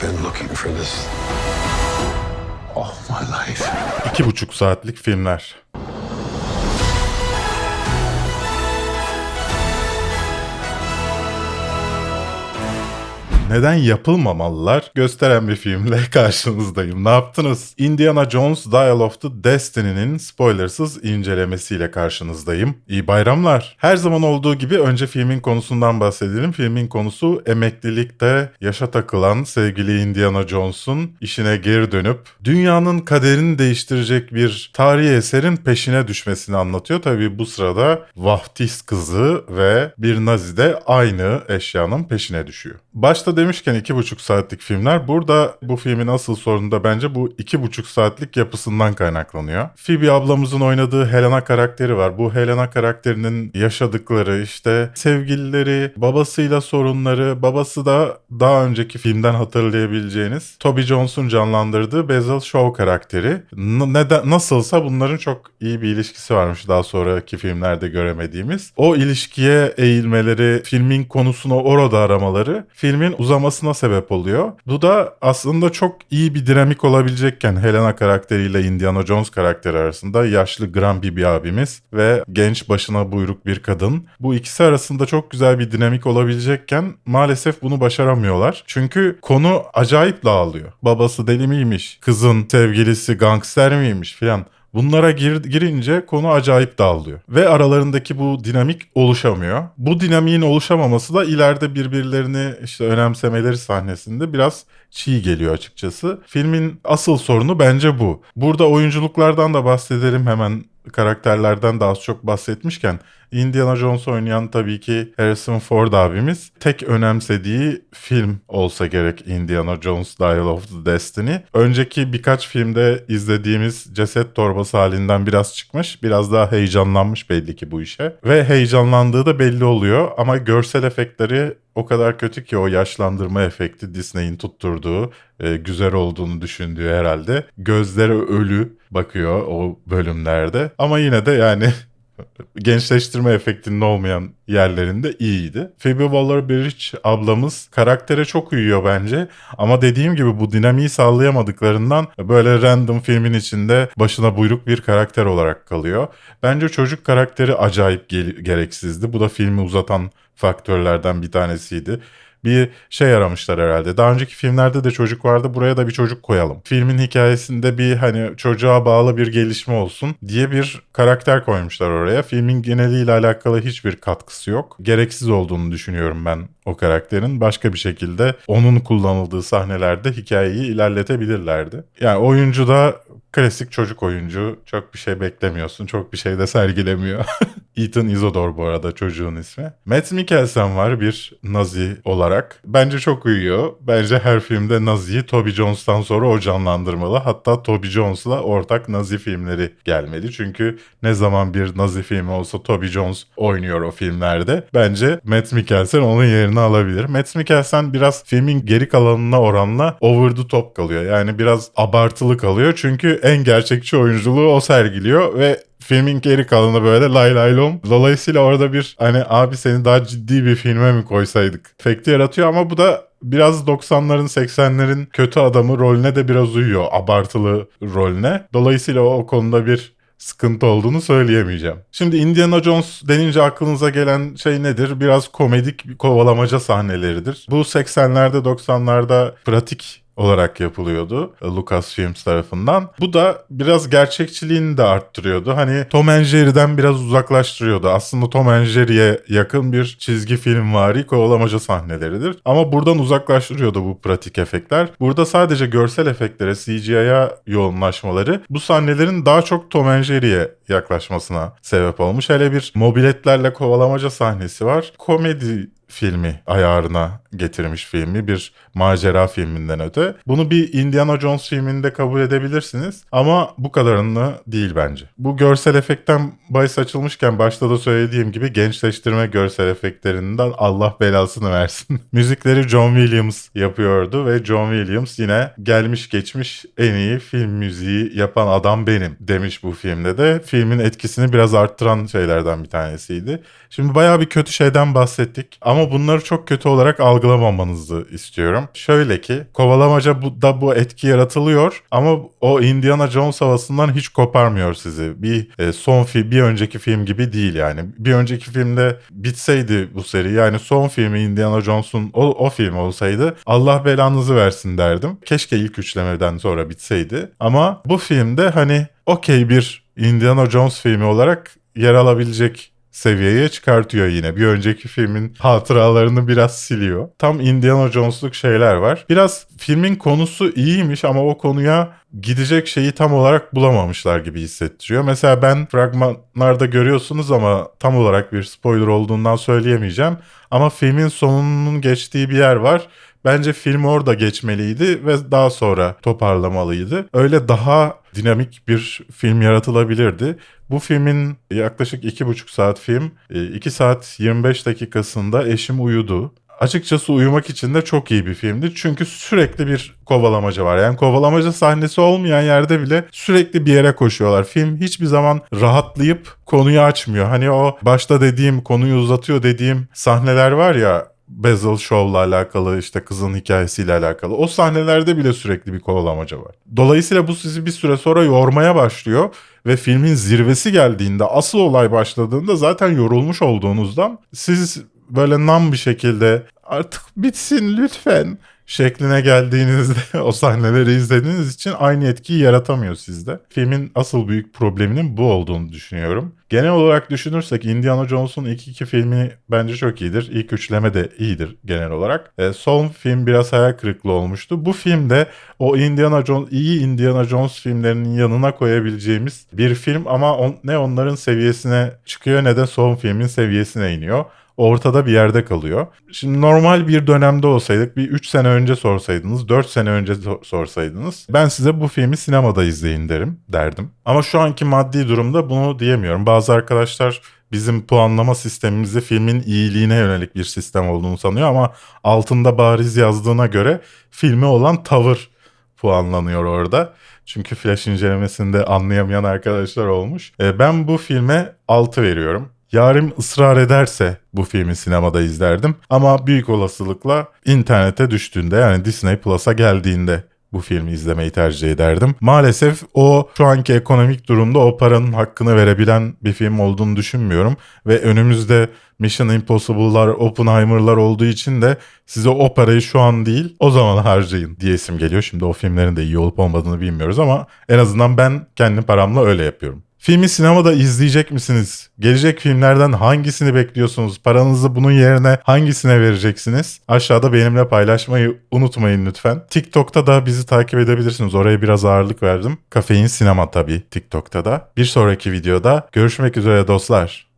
Been looking for this all my life. İki buçuk saatlik filmler. Neden yapılmamalılar gösteren bir filmle karşınızdayım. Ne yaptınız? Indiana Jones Dial of the Destiny'nin spoilersız incelemesiyle karşınızdayım. İyi bayramlar. Her zaman olduğu gibi önce filmin konusundan bahsedelim. Filmin konusu emeklilikte yaşa takılan sevgili Indiana Jones'un işine geri dönüp dünyanın kaderini değiştirecek bir tarihi eserin peşine düşmesini anlatıyor. Tabii bu sırada vaftiz kızı ve bir nazi de aynı eşyanın peşine düşüyor. Başta demişken iki buçuk saatlik filmler burada bu filmin asıl sorunu da bence bu iki buçuk saatlik yapısından kaynaklanıyor. Phoebe ablamızın oynadığı Helena karakteri var. Bu Helena karakterinin yaşadıkları işte sevgilileri, babasıyla sorunları, babası da daha önceki filmden hatırlayabileceğiniz Toby Jones'un canlandırdığı Basil Shaw karakteri. N- neden, nasılsa bunların çok iyi bir ilişkisi varmış daha sonraki filmlerde göremediğimiz. O ilişkiye eğilmeleri, filmin konusunu orada aramaları filmin uzamasına sebep oluyor. Bu da aslında çok iyi bir dinamik olabilecekken Helena karakteriyle Indiana Jones karakteri arasında yaşlı grumpy bir abimiz ve genç başına buyruk bir kadın. Bu ikisi arasında çok güzel bir dinamik olabilecekken maalesef bunu başaramıyorlar. Çünkü konu acayip dağılıyor. Babası deli miymiş? Kızın sevgilisi gangster miymiş filan. Bunlara gir, girince konu acayip dağılıyor. Ve aralarındaki bu dinamik oluşamıyor. Bu dinamiğin oluşamaması da ileride birbirlerini işte önemsemeleri sahnesinde biraz çiğ geliyor açıkçası. Filmin asıl sorunu bence bu. Burada oyunculuklardan da bahsedelim hemen karakterlerden daha çok bahsetmişken Indiana Jones oynayan tabii ki Harrison Ford abimiz tek önemsediği film olsa gerek Indiana Jones Dial of the Destiny. Önceki birkaç filmde izlediğimiz ceset torbası halinden biraz çıkmış. Biraz daha heyecanlanmış belli ki bu işe. Ve heyecanlandığı da belli oluyor ama görsel efektleri o kadar kötü ki o yaşlandırma efekti Disney'in tutturduğu, e, güzel olduğunu düşündüğü herhalde. Gözleri ölü bakıyor o bölümlerde. Ama yine de yani gençleştirme efektinin olmayan yerlerinde iyiydi. Phoebe Waller-Bridge ablamız karaktere çok uyuyor bence. Ama dediğim gibi bu dinamiği sağlayamadıklarından böyle random filmin içinde başına buyruk bir karakter olarak kalıyor. Bence çocuk karakteri acayip ge- gereksizdi. Bu da filmi uzatan faktörlerden bir tanesiydi bir şey aramışlar herhalde. Daha önceki filmlerde de çocuk vardı. Buraya da bir çocuk koyalım. Filmin hikayesinde bir hani çocuğa bağlı bir gelişme olsun diye bir karakter koymuşlar oraya. Filmin geneliyle alakalı hiçbir katkısı yok. Gereksiz olduğunu düşünüyorum ben o karakterin. Başka bir şekilde onun kullanıldığı sahnelerde hikayeyi ilerletebilirlerdi. Yani oyuncu da klasik çocuk oyuncu. Çok bir şey beklemiyorsun. Çok bir şey de sergilemiyor. Ethan Isidore bu arada çocuğun ismi. Matt Mikkelsen var bir Nazi olarak. Bence çok uyuyor. Bence her filmde Nazi'yi Toby Jones'tan sonra o canlandırmalı. Hatta Toby Jones'la ortak Nazi filmleri gelmeli. Çünkü ne zaman bir Nazi filmi olsa Toby Jones oynuyor o filmlerde. Bence Matt Mikkelsen onun yerini alabilir. Matt Mikkelsen biraz filmin geri kalanına oranla over the top kalıyor. Yani biraz abartılı kalıyor. Çünkü en gerçekçi oyunculuğu o sergiliyor ve filmin geri kalanı böyle lay lay lom. Dolayısıyla orada bir hani abi seni daha ciddi bir filme mi koysaydık efekti yaratıyor ama bu da biraz 90'ların 80'lerin kötü adamı rolüne de biraz uyuyor. Abartılı rolüne. Dolayısıyla o, konuda bir sıkıntı olduğunu söyleyemeyeceğim. Şimdi Indiana Jones denince aklınıza gelen şey nedir? Biraz komedik kovalamaca sahneleridir. Bu 80'lerde 90'larda pratik olarak yapılıyordu Lucasfilms tarafından. Bu da biraz gerçekçiliğini de arttırıyordu. Hani Tom and Jerry'den biraz uzaklaştırıyordu. Aslında Tom and Jerry'e yakın bir çizgi film vari kovalamaca sahneleridir. Ama buradan uzaklaştırıyordu bu pratik efektler. Burada sadece görsel efektlere, CGI'ya yoğunlaşmaları bu sahnelerin daha çok Tom and Jerry'e yaklaşmasına sebep olmuş. Hele bir mobiletlerle kovalamaca sahnesi var. Komedi filmi ayarına getirmiş filmi bir macera filminden öte. Bunu bir Indiana Jones filminde kabul edebilirsiniz ama bu kadarını değil bence. Bu görsel efektten bahis açılmışken başta da söylediğim gibi gençleştirme görsel efektlerinden Allah belasını versin. Müzikleri John Williams yapıyordu ve John Williams yine gelmiş geçmiş en iyi film müziği yapan adam benim demiş bu filmde de. Filmin etkisini biraz arttıran şeylerden bir tanesiydi. Şimdi bayağı bir kötü şeyden bahsettik ama Ama bunları çok kötü olarak algılamamanızı istiyorum. Şöyle ki kovalamaca bu, da bu etki yaratılıyor ama o Indiana Jones havasından hiç koparmıyor sizi. Bir e, son film, bir önceki film gibi değil yani. Bir önceki filmde bitseydi bu seri yani son filmi Indiana Jones'un o, o film olsaydı Allah belanızı versin derdim. Keşke ilk üçlemeden sonra bitseydi. Ama bu filmde hani okey bir Indiana Jones filmi olarak yer alabilecek seviyeye çıkartıyor yine. Bir önceki filmin hatıralarını biraz siliyor. Tam Indiana Jones'luk şeyler var. Biraz filmin konusu iyiymiş ama o konuya gidecek şeyi tam olarak bulamamışlar gibi hissettiriyor. Mesela ben fragmanlarda görüyorsunuz ama tam olarak bir spoiler olduğundan söyleyemeyeceğim. Ama filmin sonunun geçtiği bir yer var. Bence film orada geçmeliydi ve daha sonra toparlamalıydı. Öyle daha dinamik bir film yaratılabilirdi. Bu filmin yaklaşık iki buçuk saat film, 2 saat 25 dakikasında eşim uyudu. Açıkçası uyumak için de çok iyi bir filmdi. Çünkü sürekli bir kovalamaca var. Yani kovalamaca sahnesi olmayan yerde bile sürekli bir yere koşuyorlar. Film hiçbir zaman rahatlayıp konuyu açmıyor. Hani o başta dediğim konuyu uzatıyor dediğim sahneler var ya Basil Show'la alakalı işte kızın hikayesiyle alakalı. O sahnelerde bile sürekli bir kovalamaca var. Dolayısıyla bu sizi bir süre sonra yormaya başlıyor ve filmin zirvesi geldiğinde asıl olay başladığında zaten yorulmuş olduğunuzdan siz böyle nam bir şekilde artık bitsin lütfen şekline geldiğinizde o sahneleri izlediğiniz için aynı etkiyi yaratamıyor sizde. Filmin asıl büyük probleminin bu olduğunu düşünüyorum. Genel olarak düşünürsek Indiana Jones'un ilk iki filmi bence çok iyidir. İlk üçleme de iyidir genel olarak. E, son film biraz hayal kırıklığı olmuştu. Bu filmde o Indiana Jones, iyi Indiana Jones filmlerinin yanına koyabileceğimiz bir film ama on, ne onların seviyesine çıkıyor ne de son filmin seviyesine iniyor ortada bir yerde kalıyor. Şimdi normal bir dönemde olsaydık bir 3 sene önce sorsaydınız, 4 sene önce sorsaydınız ben size bu filmi sinemada izleyin derim derdim. Ama şu anki maddi durumda bunu diyemiyorum. Bazı arkadaşlar bizim puanlama sistemimizi filmin iyiliğine yönelik bir sistem olduğunu sanıyor ama altında bariz yazdığına göre filme olan tavır puanlanıyor orada. Çünkü flash incelemesinde anlayamayan arkadaşlar olmuş. E, ben bu filme 6 veriyorum. Yarim ısrar ederse bu filmi sinemada izlerdim. Ama büyük olasılıkla internete düştüğünde yani Disney Plus'a geldiğinde bu filmi izlemeyi tercih ederdim. Maalesef o şu anki ekonomik durumda o paranın hakkını verebilen bir film olduğunu düşünmüyorum. Ve önümüzde Mission Impossible'lar, Oppenheimer'lar olduğu için de size o parayı şu an değil o zaman harcayın diyesim geliyor. Şimdi o filmlerin de iyi olup olmadığını bilmiyoruz ama en azından ben kendi paramla öyle yapıyorum. Filmi sinemada izleyecek misiniz? Gelecek filmlerden hangisini bekliyorsunuz? Paranızı bunun yerine hangisine vereceksiniz? Aşağıda benimle paylaşmayı unutmayın lütfen. TikTok'ta da bizi takip edebilirsiniz. Oraya biraz ağırlık verdim. Kafein Sinema tabii TikTok'ta da. Bir sonraki videoda görüşmek üzere dostlar.